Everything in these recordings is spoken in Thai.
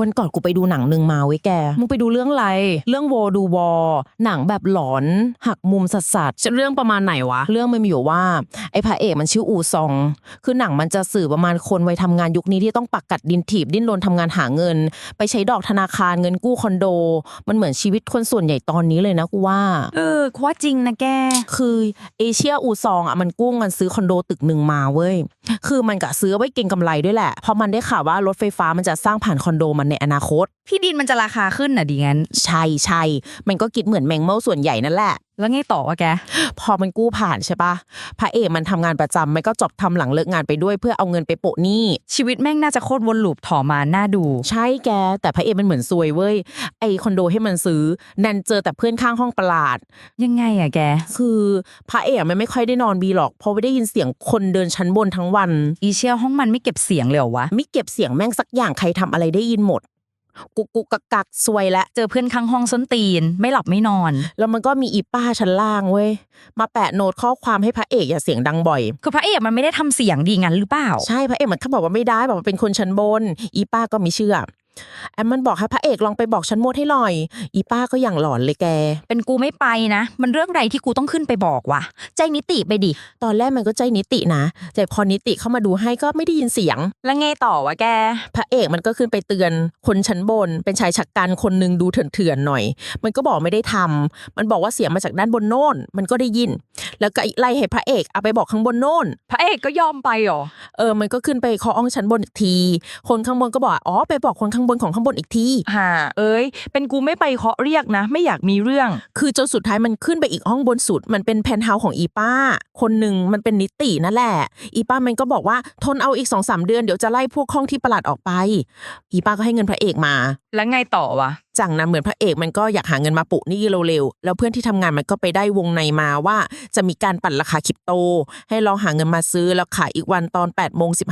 วันก่อนกูไปดูหนังหนึ่งมาเว้ยแก มึงไปดูเรื่องอะไร เรื่องวอดูวอ หนังแบบหลอน หักมุมสัสสัสจะเรื่องประมาณไหนวะ เรื่องมันมีอยู่ว่า ไอ้พระเอกมันชื่ออูซอง คือหนังมันจะสื่อประมาณคนวัยทำงานยุคนี้ที่ต้องปักกัดดินถีบดิ้นรนทำงานหาเงิน ไปใช้ดอกธนาคารเงินกู้คอนโด มันเหมือนชีวิตคนส่วนใหญ่ตอนนี้เลยนะกูว่า เออคว่าจริงนะแก คือเอเชียอูซองอะมันกู้เงินซื้อคอนโดตึกหนึ่งมาเว้ย คือมันกะซื้อไว้เก็งกำไรด้วยแหละ เพราะมันได้ข่าวว่ารถไฟฟ้ามันจะสร้างผ่านคอนโดมันในอนาคต ที่ดินมันจะราคาขึ้นน่ะดีงั้น ใช่ใช่ มันก็คิดเหมือนแมงเม่าส่วนใหญ่นั่นแหละ แล้วไงต่อวะแก พอมันกู้ผ่านใช่ปะพระเอกมันทำงานประจำมันก็จบทำหลังเลิกงานไปด้วยเพื่อเอาเงินไปโปะหนี้ชีวิตแม่งน่าจะโคตรวนลูปถอมาน่าดู ใช่แก แต่พระเอกมันเหมือนซวยเว้ยไอคอนโดให้มันซื้อนันเจอแต่เพื่อนข้างห้องประหลาด ยังไงอะแก คือพระเอกมันไม่ค่อยได้นอนบีหรอกเพราะว่าได้ยินเสียงคนเดินชั้นบนทั้งวัน อีเชียห้องมันไม่เก็บเสียงเลยเหรอวะไม่เก็บเสียงแม่งสักอย่างใครทำอะไรได้ยินหมด กุกกุกกักกักซวยและเจอเพื่อนข้างห้องส้นตีน ไม่หลับไม่นอน แล้วมันก็มีอีป้าชั้นล่างเว้ยมาแปะโน้ตข้อความให้พระเอกอย่าเสียงดังบ่อย คือพระเอกมันไม่ได้ทำเสียงดีงั้นหรือเปล่า ใช่พระเอกมันเขาบอกว่าไม่ได้บอกว่าเป็นคนชั้นบน อีป้าก็ไม่เชื่อ แอมมันบอกให้พระเอกลองไปบอกชั้นบนให้หน่อย อีป้าก็อย่างหลอนเลยแก เป็นกูไม่ไปนะ มันเรื่องใดที่กูต้องขึ้นไปบอกวะใจนิติไปดิ ตอนแรกมันก็ใจนิตินะ แต่พอนิติเข้ามาดูให้ก็ไม่ได้ยินเสียง แล้วไงต่อวะแก พระเอกมันก็ขึ้นไปเตือน คนชั้นบน เป็นชายฉักกันคนหนึงดูเถื่อนๆหน่อย มันก็บอกไม่ได้ทำมันบอกว่าเสียงมาจากด้านบนโน่น มันก็ได้ยิน แล้วก็ไล่ให้พระเอกเอาไปบอกข้างบนโน่น พระเอกก็ยอมไปหรอ เออ มันก็ขึ้นไปเคาะอ้องชั้นบนอีกที คนข้างบนก็บอกอ๋อไปบอกคนข้างบนของข้างบนอีกทีฮ่าเอ้ย เป็นกูไม่ไปเคาะเรียกนะ ไม่อยากมีเรื่อง คือจนสุดท้ายมันขึ้นไปอีกห้องบนสุด มันเป็นแพนท์เฮาส์ของอีป้า คนหนึ่งมันเป็นนิตินั่นแหละ อีป้ามันก็บอกว่าทนเอาอีกสองสามเดือนเดี๋ยวจะไล่พวกห้องที่ประหลาดออกไป อีป้าก็ให้เงินพระเอกมา แล้วไงต่อวะจากนั้นเหมือนพระเอกมันก็อยากหาเงินมาปุหนี่เร็วๆแล้วเพื่อนที่ทำงานมันก็ไปได้วงในมาว่าจะมีการปั่นราคาคริปโต ให้ลองหาเงินมาซื้อแล้วขายอีกวันตอน8ปดโมงสิ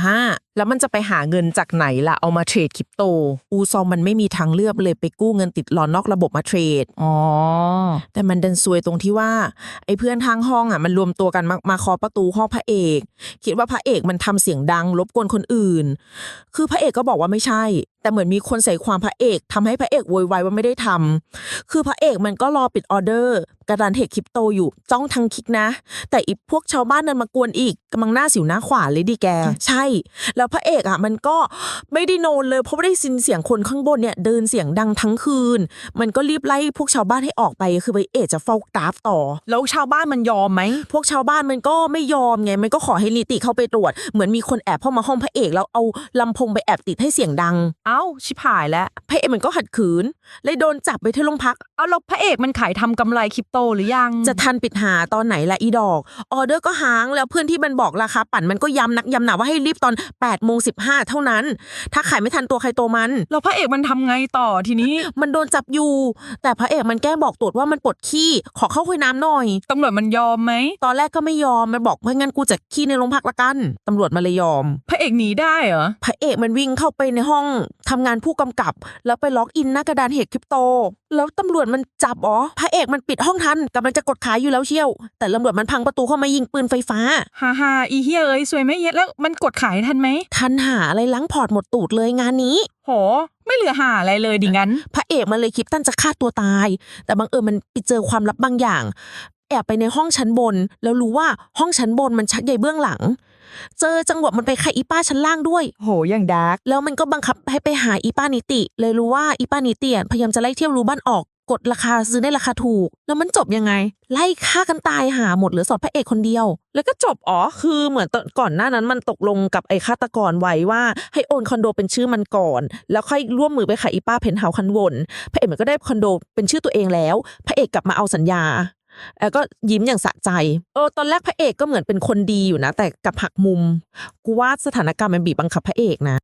แล้วมันจะไปหาเงินจากไหนล่ะเอามาเทรดคริปโต อูซองมันไม่มีทางเลือกเลยไปกู้เงินติดหลอนนอกระบบมาเทรดอ๋อแต่มันดันซวยตรงที่ว่าไอ้เพื่อนทางห้องอะมันรวมตัวกันมามาเคาะประตูห้องพระเอก คิดว่าพระเอกมันทำเสียงดังรบกวนคนอื่น คือพระเอกก็บอกว่าไม่ใช่แต่เหมือนมีคนใส่ความพระเอกทำให้พระเอกโวยวายว่าไม่ได้ทำคือพระเอกมันก็รอปิดออเดอร์กระดานเทรดคริปโตอยู่จ้องทางคลิกนะ แต่อีพวกชาวบ้านนั้นมากวนอีกกำลังหน้าสิวหน้าขวานเลยดิแก ใช่ แล้วพระเอกอะมันก็ไม่ได้โนนเลยเพราะว่าได้ยินเสียงคนข้างบนเนี่ยเดินเสียงดังทั้งคืน มันก็รีบไล่พวกชาวบ้านให้ออกไปคือพระเอกจะเฝ้ากราฟต่อ แล้วชาวบ้านมันยอมไหมพวกชาวบ้านมันก็ไม่ยอมไงมันก็ขอให้นิติเข้าไปตรวจ เหมือนมีคนแอบเข้ามาห้องพระเอกแล้วเอาลำโพงไปแอบติดให้เสียงดัง เอ้าชิบหายแล้วพระเอกมันก็ขัดขืนเลยโดนจับไปที่โรงพัก เอาแล้วพระเอกมันขายทำกำไรคริปโตหรือยัง จะทันปิดหาตอนไหนละอีดอก ออเดอร์ก็หางแล้วเพื่อนที่มันบอกราคาปั่นมันก็ย้ำนักย้ำหนาว่าให้รีบตอน8ปดโมงสิเท่านั้น ถ้าขายไม่ทันตัวใครตัวมัน แล้วพระเอกมันทำไงต่อทีนี้ มันโดนจับอยู่ แต่พระเอกมันแกล้งบอกตรวจว่ามันปวดขี้ขอเข้าคุยน้ำหน่อยตำรวจมันยอมไหมตอนแรกก็ไม่ยอมมันบอกว่างั้นกูจะขี้ในโรงพักละกันตำรวจมาเลยยอม พระเอกหนีได้เหรอพระเอกมันวิ่งเข้าไปในห้องทำงานผู้กำกับ แล้วไปล็อกอินหน้ากระดานเหตุคริปโต แล้วตำรวจมันจับอ๋อพระเอกมันปิดห้องทันกำลังจะกดขายอยู่แล้วเชียว แต่ตำรวจมันพังประตูเข้ามายิงปืนไฟฟ้า ฮ่าฮ่าอีเฮียเอ้ยสวยไม่เย็ดแล้วมันกดขายทันไหม ทันหาอะไรล้างพอร์ตหมดตูดเลยงานนี้ โห ไม่เหลือหาอะไรเลยดิงั้น พระเอกมันเลยคิดตั้นจะฆ่าตัวตาย แต่บังเอิญมันไปเจอความลับบางอย่าง แอบไปในห้องชั้นบน แล้วรู้ว่าห้องชั้นบนมันชักใยเบื้องหลัง เจอจังหวะมันไปฆ่าอีป้าชั้นล่างด้วย โหอย่างดาร์ก แล้วมันก็บังคับให้ไปหาอีป้านิติ เลยรู้ว่าอีป้านิติอะพยายามจะไล่เที่ยวรู้บ้านออก กดราคาซื้อได้ราคาถูก แล้วมันจบยังไง ไล่ฆ่ากันตายหาหมดเหลือสอดพระเอกคนเดียว แล้วก็จบอ๋อคือเหมือนก่อนหน้านั้นมันตกลงกับไอ้ฆาตกรไว้ว่าให้โอนคอนโดเป็นชื่อมันก่อน แล้วค่อยร่วมมือไปขายอีป้าเพนเฮาคันวนพระเอกมันก็ได้คอนโดเป็นชื่อตัวเองแล้ว พระเอกกลับมาเอาสัญญาแล้วก็ยิ้มอย่างสะใจ เออ ตอนแรกพระเอกก็เหมือนเป็นคนดีอยู่นะ แต่กับหักมุม กูว่าสถานการณ์มันบีบบังคับพระเอกนะ